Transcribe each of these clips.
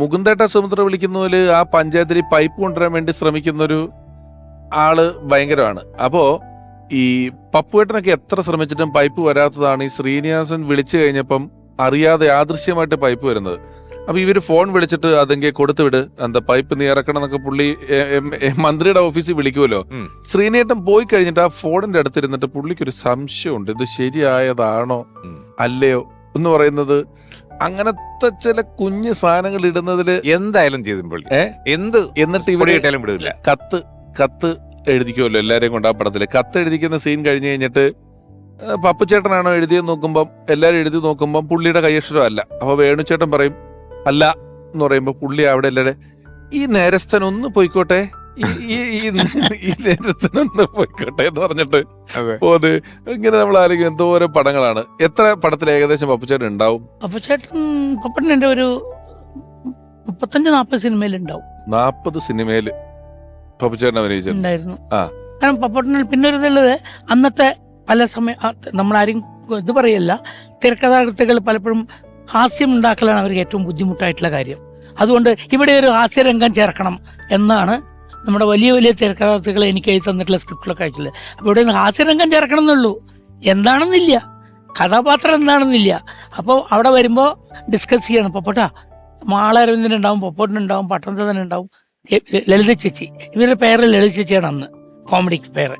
മുകുന്ദേട്ട സുമിത്ര വിളിക്കുന്നതിൽ ആ പഞ്ചായത്തിൽ പൈപ്പ് കൊണ്ടുവരാൻ വേണ്ടി ശ്രമിക്കുന്ന ഒരു ആൾ ഭയങ്കരമാണ്. അപ്പോ ഈ പപ്പുവേട്ടനൊക്കെ എത്ര ശ്രമിച്ചിട്ടും പൈപ്പ് വരാത്തതാണ് ഈ ശ്രീനിവാസൻ വിളിച്ചു കഴിഞ്ഞപ്പം അറിയാതെ ആദൃശ്യമായിട്ട് പൈപ്പ് വരുന്നത്. അപ്പൊ ഇവർ ഫോൺ വിളിച്ചിട്ട് അതെങ്കിൽ കൊടുത്തുവിട് എന്താ പൈപ്പ് നീ ഇറക്കണം എന്നൊക്കെ പുള്ളി മന്ത്രിയുടെ ഓഫീസിൽ വിളിക്കുമല്ലോ. ശ്രീനേട്ടൻ പോയി കഴിഞ്ഞിട്ട് ആ ഫോണിന്റെ അടുത്തിരുന്നിട്ട് പുള്ളിക്കൊരു സംശയമുണ്ട്. ഇത് ശരിയായതാണോ അല്ലയോ എന്ന് പറയുന്നത് അങ്ങനത്തെ ചില കുഞ്ഞു സാധനങ്ങൾ ഇടുന്നതിൽ എന്തായാലും ചെയ്തും എന്ത് എന്നിട്ട് ഇവിടെ ഇവർ ഇട്ടാലും വിടില്ല കത്ത് കത്ത് എഴുതിക്കുമല്ലോ എല്ലാരെയും കൊണ്ട് ആ പടത്തിൽ. കത്ത് എഴുതിക്കുന്ന സീൻ കഴിഞ്ഞ് കഴിഞ്ഞിട്ട് പപ്പുചേട്ടനാണോ എഴുതിയത് എഴുതിയെന്ന് നോക്കുമ്പം എല്ലാരും എഴുതി നോക്കുമ്പം പുള്ളിയുടെ കൈയക്ഷരം അല്ല. അപ്പൊ വേണുചേട്ടൻ പറയും അല്ല എന്ന് പറയുമ്പോൾ പുള്ളി അവിടെ എല്ലാടെ ഈ നേരസ്ഥൻ ഒന്ന് പോയിക്കോട്ടെ. ഈ- നേരത്തിനൊന്ന് പോയിക്കോട്ടെ എന്ന് പറഞ്ഞിട്ട് പോത് ഇങ്ങനെ നമ്മൾ ആലോചിക്കും എന്തോരോ പടങ്ങളാണ്. എത്ര പടത്തിൽ ഏകദേശം പപ്പുചേട്ടൻ ഉണ്ടാവും പപ്പുചേട്ടൻ പപ്പട്ടൻ എന്റെ ഒരു മുപ്പത്തഞ്ച് നാപ്പത് സിനിമയിൽ ഉണ്ടാവും നാപ്പത് സിനിമയിൽ പപ്പുചേട്ടൻ അഭിനയിച്ചിട്ടുണ്ടായിരുന്നു ആ. കാരണം പപ്പട്ടനിൽ പിന്നെ ഒരു ഇതുള്ളത് അന്നത്തെ പല സമയം നമ്മളാരും ഇത് പറയല്ല തിരക്കഥാകൃത്തുകൾ പലപ്പോഴും ഹാസ്യം ഉണ്ടാക്കലാണ് അവർക്ക് ഏറ്റവും ബുദ്ധിമുട്ടായിട്ടുള്ള കാര്യം. അതുകൊണ്ട് ഇവിടെ ഒരു ഹാസ്യരംഗം ചേർക്കണം എന്നാണ് നമ്മുടെ വലിയ വലിയ തിരക്കഥാർത്ഥികൾ എനിക്ക് എഴുതി തന്നിട്ടുള്ള സ്ക്രിപ്റ്റിലൊക്കെ അയച്ചില്ല അപ്പോൾ ഇവിടെ നിന്ന് ഹാസ്യരംഗം ചേർക്കണം എന്നുള്ളൂ എന്താണെന്നില്ല. കഥാപാത്രം എന്താണെന്നില്ല. അപ്പോൾ അവിടെ വരുമ്പോൾ ഡിസ്കസ് ചെയ്യണം. പൊപ്പോട്ടാ മാളരവിന്ദനുണ്ടാവും പൊപ്പോട്ടിനുണ്ടാവും പട്ടണത്തനുണ്ടാവും ലളിത ചേച്ചി. ഇവരുടെ പേര് ലളിത ചേച്ചിയാണ് അന്ന്. കോമഡിക്ക് പേര്.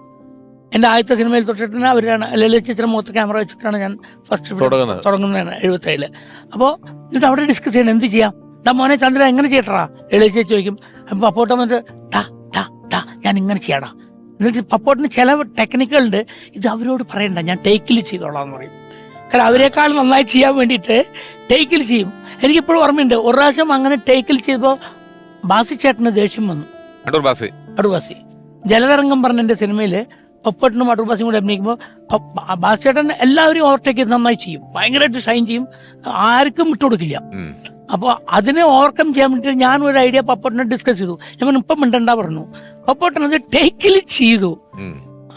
എന്റെ ആദ്യത്തെ സിനിമയിൽ തൊട്ടിട്ടാണ് അവരാണ്. ലളിത ചേച്ചിയുടെ മുഖത്ത് ക്യാമറ വെച്ചിട്ടാണ് ഞാൻ ഫസ്റ്റ് തുടങ്ങുന്നതാണ് എഴുപത്തേഴിൽ. അപ്പോൾ എന്നിട്ട് അവിടെ ഡിസ്കസ് ചെയ്യണം. എന്ത് ചെയ്യാം? ഡാ മോനെ ചന്ദ്ര എങ്ങനെ ചെയ്യട്ടാ ലളിത ചേച്ചി ചോദിക്കും. അപ്പോൾ അപ്പോട്ടെന്നിട്ട് വന്നിട്ട് ടാ ഞാൻ ഇങ്ങനെ ചെയ്യടാ. എന്നിട്ട് പപ്പോട്ടിന് ചില ടെക്നിക്കുകളുണ്ട് ഇത് അവരോട് പറയണ്ട. ഞാൻ ടേക്കിൽ ചെയ്തോളാം എന്ന് പറയും. കാരണം അവരെക്കാൾ നന്നായി ചെയ്യാൻ വേണ്ടിയിട്ട് ടേക്കിൽ ചെയ്യും. എനിക്കിപ്പോഴും ഓർമ്മയുണ്ട്. ഒരു പ്രാവശ്യം അങ്ങനെ ടേക്കിൽ ചെയ്തപ്പോൾ ബാസി ചേട്ടന് ദേഷ്യം വന്നു. അടൂർ ബാസ്. അടൂർബാസി ജലതരംഗം പറഞ്ഞ എന്റെ സിനിമയിൽ പപ്പട്ടിനും അടൂർബാസിയും കൂടെ അഭിനയിക്കുമ്പോൾ ബാസിയേട്ടൻ എല്ലാവരും ഓവർടേക്ക് ചെയ്ത് നന്നായി ചെയ്യും. ഭയങ്കരമായിട്ട് ഷൈൻ ചെയ്യും. ആർക്കും വിട്ടുകൊടുക്കില്ല. അപ്പോൾ അതിനെ ഓവർകം ചെയ്യാൻ വേണ്ടിയിട്ട് ഞാൻ ഒരു ഐഡിയ പപ്പോട്ടിനെ ഡിസ്കസ് ചെയ്തു. ഞാൻ ഇപ്പം മിണ്ടണ്ട പറഞ്ഞു. പപ്പോട്ടൻ അത് ടേക്കിൽ ചെയ്തു.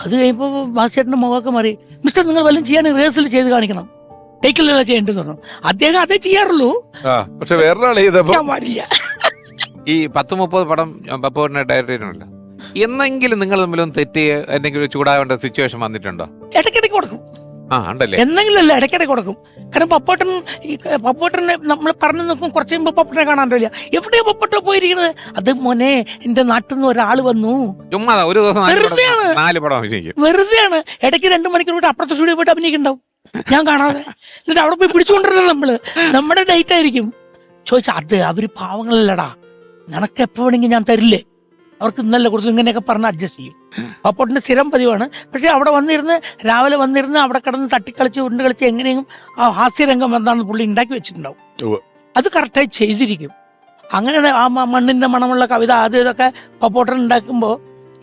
അത് കഴിയുമ്പോൾ ബാസിയേട്ടന്റെ മുഖമൊക്കെ മാറി മിസ്റ്റർ നിങ്ങൾ വല്ലതും ചെയ്യാൻ റിഹേഴ്സൽ ചെയ്ത് കാണിക്കണം. ടേക്കിലല്ല ചെയ്യേണ്ടത്? പറഞ്ഞു. അദ്ദേഹം അതേ ചെയ്യാറുള്ളൂ. പക്ഷെ വേറൊരാൾ പാടില്ല. ഈ പത്ത് മുപ്പത് പടം പപ്പോടിനെ ഡയറക്റ്റ് ചെയ്തിട്ടുണ്ടല്ലോ എന്നെങ്കിലും നിങ്ങൾ തമ്മിലൊന്നും തെറ്റിയ എന്തെങ്കിലും ചൂടാവേണ്ട സിറ്റുവേഷൻ വന്നിട്ടുണ്ടോ? ഇടയ്ക്കിടയ്ക്ക് കൊടുക്കും. അല്ല ഇടയ്ക്കിടയ്ക്ക് കൊടുക്കും. കാരണം പപ്പോട്ടൻ ഈ പപ്പോട്ടനെ നമ്മൾ പറഞ്ഞു നോക്കും കുറച്ച് കഴിയുമ്പോൾ പപ്പോട്ടനെ കാണാൻ പറ്റില്ല എവിടെയാ പപ്പോട്ടോ പോയിരിക്കുന്നത്? അത് മോനെ എന്റെ നാട്ടിൽ നിന്ന് ഒരാൾ വന്നു. ചുമ്മാ ഒരു ദിവസം നാല് പടം വെറുതെയാണ്. നാല് പടം അഭിനയിക്കും. വെറുതെയാണ്. ഇടയ്ക്ക് രണ്ട് മണിക്കൂർ പോയിട്ട് അപ്പുറത്തെ സ്റ്റുഡിയോ പോയിട്ട് അഭിനയിക്കുന്നുണ്ടാവും. ഞാൻ കാണാതെ. എന്നിട്ട് അവിടെ പോയി പിടിച്ചുകൊണ്ടിരുന്നത് നമ്മൾ. നമ്മുടെ ഡേറ്റ് ആയിരിക്കും. ചോദിച്ചാ അത് അവർ പാവങ്ങളല്ലടാ. നിനക്ക് എപ്പോ വേണമെങ്കിൽ ഞാൻ തരില്ലേ? അവർക്ക് ഇന്നല്ല കുറച്ച് ഇങ്ങനെയൊക്കെ പറഞ്ഞ് അഡ്ജസ്റ്റ് ചെയ്യും. പപ്പോട്ടിന്റെ സ്ഥിരം പതിവാണ്. പക്ഷെ അവിടെ വന്നിരുന്ന് രാവിലെ വന്നിരുന്ന് അവിടെ കിടന്ന് തട്ടിക്കളിച്ച് ഉരുണ്ട് കളിച്ച് എങ്ങനെയും ആ ഹാസ്യരംഗം എന്താണെന്ന് പുള്ളി ഉണ്ടാക്കി വെച്ചിട്ടുണ്ടാവും. അത് കറക്റ്റായി ചെയ്തിരിക്കും. അങ്ങനെയാണ് ആ മണ്ണിന്റെ മണമുള്ള കവിത ആദ്യം ഇതൊക്കെ പപ്പോട്ടൻ ഉണ്ടാക്കുമ്പോൾ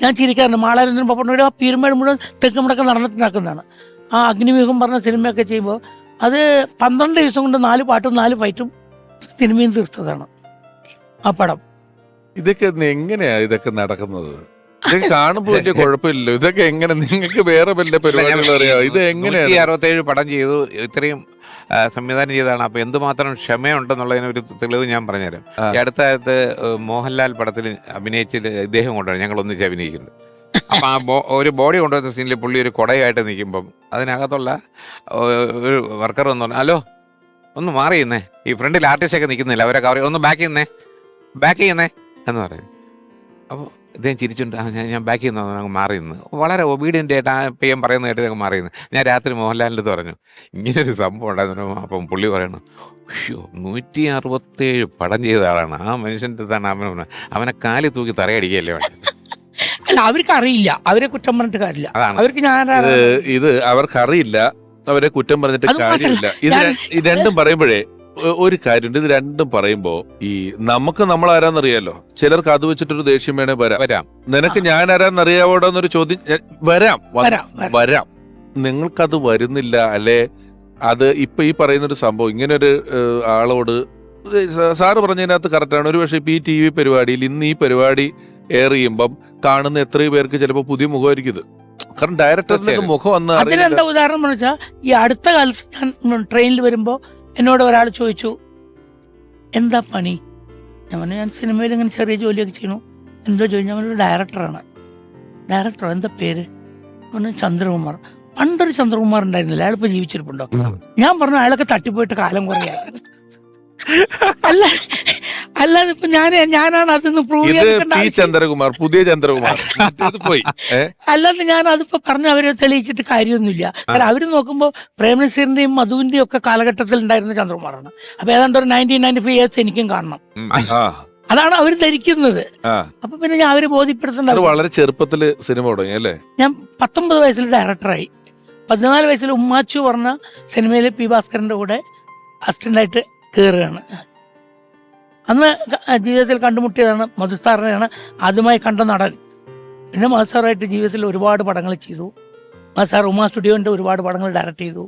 ഞാൻ ചിരിക്കാറുണ്ട്. മാളാരന്ദ്രൻ പപ്പോട്ടനോട് ആ പീരുമേട് മുഴുവൻ തെക്കുമുടക്കം നടന്നിട്ടുണ്ടാക്കുന്നതാണ്. ആ അഗ്നിവ്യൂഹം പറഞ്ഞ സിനിമയൊക്കെ ചെയ്യുമ്പോൾ അത് പന്ത്രണ്ട് ദിവസം കൊണ്ട് നാല് പാട്ടും നാല് ഫൈറ്റും സിനിമയും തീർത്തതാണ് ആ പടം. ഇതൊക്കെ എങ്ങനെയാ ഇതൊക്കെ നടക്കുന്നത്? ഇതൊക്കെ കാണുമ്പോൾ വലിയ കുഴപ്പമില്ലല്ലോ. ഇതൊക്കെ എങ്ങനെ നിങ്ങൾക്ക് വേറെ വല്ല പരിപാടികൾ അറിയാം ഇത് എങ്ങനെയാണ്? അറുപത്തേഴ് പടം ചെയ്തു. ഇത്രയും സംവിധാനം ചെയ്തതാണ്. അപ്പൊ എന്തുമാത്രം ക്ഷമയുണ്ടെന്നുള്ളതിന് ഒരു തെളിവ് ഞാൻ പറഞ്ഞുതരാം. ഈ അടുത്ത കാലത്ത് മോഹൻലാൽ പടത്തിൽ അഭിനയിച്ച ഇദ്ദേഹം കൊണ്ടുവരും ഞങ്ങൾ ഒന്നിച്ച് അഭിനയിക്കുന്നത്. അപ്പൊ ആ ബോ ഒരു ബോഡി കൊണ്ടുവന്ന സീനിൽ പുള്ളി ഒരു കുടയായിട്ട് നിൽക്കുമ്പം അതിനകത്തുള്ള ഒരു വർക്കർ എന്ന് പറഞ്ഞു ഹലോ ഒന്ന് മാറി നിന്നേ. ഈ ഫ്രണ്ടിൽ ആർട്ടിസ്റ്റ് ഒക്കെ നിൽക്കുന്നില്ല. അവരെ കവർ ഒന്ന് ബാക്ക് ചെയ്യുന്നേ. ബാക്ക് ചെയ്യുന്നേ. എന്ന് പറയും. അപ്പോൾ ഇദ്ദേഹം ചിരിച്ചുണ്ട് ആ ഞാൻ ഞാൻ ബാക്ക് ചെയ്യുന്ന അങ്ങ് മാറി നിന്ന് വളരെ ഒബീഡിയന്റ് ആയിട്ട് ആ പയ്യൻ പറയുന്ന കേട്ട് ഞങ്ങൾ മാറി നിന്ന് ഞാൻ രാത്രി മോഹൻലാലിന്റെ അടുത്ത് പറഞ്ഞു ഇങ്ങനൊരു സംഭവം ഉണ്ടായിരുന്നു. അപ്പം പുള്ളി പറയണു അയ്യോ നൂറ്റി അറുപത്തേഴ് പടം ചെയ്ത ആളാണ്. ആ മനുഷ്യന്റെ തന്നെ അവനെ പറഞ്ഞത്. അവനെ കാലി തൂക്കി തറയടിക്കുകയല്ലേ അല്ല അവർക്ക് അറിയില്ല. അവരെ കുറ്റം പറഞ്ഞിട്ട് കാര്യമില്ല. അവർക്ക് ഞാൻ ഇത് ഇത് അവർക്കറിയില്ല. അവരെ കുറ്റം പറഞ്ഞിട്ട് കാര്യമില്ല. ഇത് രണ്ടും പറയുമ്പോഴേ ഒരു കാര്യമുണ്ട്. ഇത് രണ്ടും പറയുമ്പോ ഈ നമുക്ക് നമ്മൾ ആരാന്നറിയാലോ ചിലർക്ക് അത് വെച്ചിട്ടൊരു ദേഷ്യം വേണേ വരാം. വരാം. നിനക്ക് ഞാൻ ആരാന്നറിയാവോടോ എന്നൊരു ചോദ്യം ഞാൻ- വരാം. വരാം, വരാം. വരാം. നിങ്ങൾക്കത് വരുന്നില്ല അല്ലെ? അത് ഇപ്പൊ ഈ പറയുന്ന ഒരു സംഭവം ഇങ്ങനെ ഒരു ആളോട് ഇത് സാ- സാറ് പറഞ്ഞതിനകത്ത് കറക്റ്റാണ്. ഒരു പക്ഷേ ഇപ്പൊ ഈ ടി വി പരിപാടിയിൽ ഇന്ന് ഈ പരിപാടി എയർ ചെയ്യുമ്പം കാണുന്ന എത്രയോ പേർക്ക് ചിലപ്പോൾ പുതിയ മുഖമായിരിക്കും ഇത്. കാരണം ഡയറക്ടറിന്റെ തീർച്ചയായും. മുഖം വന്ന് അതിനെന്താ ഉദാഹരണം എന്ന് വെച്ചാൽ ഈ അടുത്ത കാലത്ത് ഞാൻ ട്രെയിനിൽ വരുമ്പോൾ എന്നോട് ഒരാൾ ചോദിച്ചു എന്താ പണി? ഞാൻ പറഞ്ഞു ഞാൻ സിനിമയിൽ ഇങ്ങനെ ചെറിയ ജോലിയൊക്കെ ചെയ്യണു എന്തോ ചോദിച്ചു ഞാൻ ഒരു ഡയറക്ടറാണ്. ഡയറക്ടറോ? എന്താ പേര്? പറഞ്ഞു ചന്ദ്രകുമാർ. പണ്ടൊരു ചന്ദ്രകുമാർ ഉണ്ടായിരുന്നില്ല അയാളിപ്പോ ജീവിച്ചിരിപ്പുണ്ടോ? ഞാൻ പറഞ്ഞു അയാളൊക്കെ തട്ടിപ്പോയിട്ട് കാലം കുറയാ. അല്ല അല്ലാതെ ഇപ്പൊ ഞാൻ ഞാനാണ് അതൊന്ന് പ്രൂവ് ഇത് പി ചന്ദ്രകുമാർ പുതിയ ചന്ദ്രകുമാർ. ഇത് പോയി. ഏ? അല്ലാതെ ഞാൻ അതിപ്പോ പറഞ്ഞ അവരെ തെളിയിച്ചിട്ട് കാര്യമൊന്നുമില്ല. കാരണം അവർ നോക്കുമ്പോ പ്രേംനസീറിന്റെയും മധുവിന്റെയും ഒക്കെ കാലഘട്ടത്തിൽ ഉണ്ടായിരുന്ന ചന്ദ്രകുമാറാണ്. അപ്പൊ ഏതാണ്ട് ഒരു നയന്റീൻ നയന്റി ഫൈവ് ഇയേഴ്സ് എനിക്കും കാണണം. ആ. അതാണ് അവർ ധരിക്കുന്നത്. ആ. അപ്പൊ പിന്നെ ഞാൻ അവർ അത് ബോധ്യപ്പെടുത്തേണ്ട വളരെ ചെറുപ്പത്തിൽ സിനിമ തുടങ്ങി അല്ലേ? ഞാൻ പത്തൊമ്പത് വയസ്സിൽ ഡയറക്ടറായി പതിനാല് വയസ്സിൽ ഉമ്മാച്ചു പറഞ്ഞ സിനിമയിൽ പി ഭാസ്കരന്റെ കൂടെ അസിസ്റ്റന്റായിട്ട് കയറുകയാണ് അന്ന് ജീവിതത്തിൽ കണ്ടുമുട്ടിയതാണ് മധുസാറിനെയാണ് ആദ്യമായി കണ്ട നടൻ. പിന്നെ മധുസാറായിട്ട് ജീവിതത്തിൽ ഒരുപാട് പടങ്ങൾ ചെയ്തു. മധുസാർ ഉമാ സ്റ്റുഡിയോന്റെ ഒരുപാട് പടങ്ങൾ ഡയറക്റ്റ് ചെയ്തു.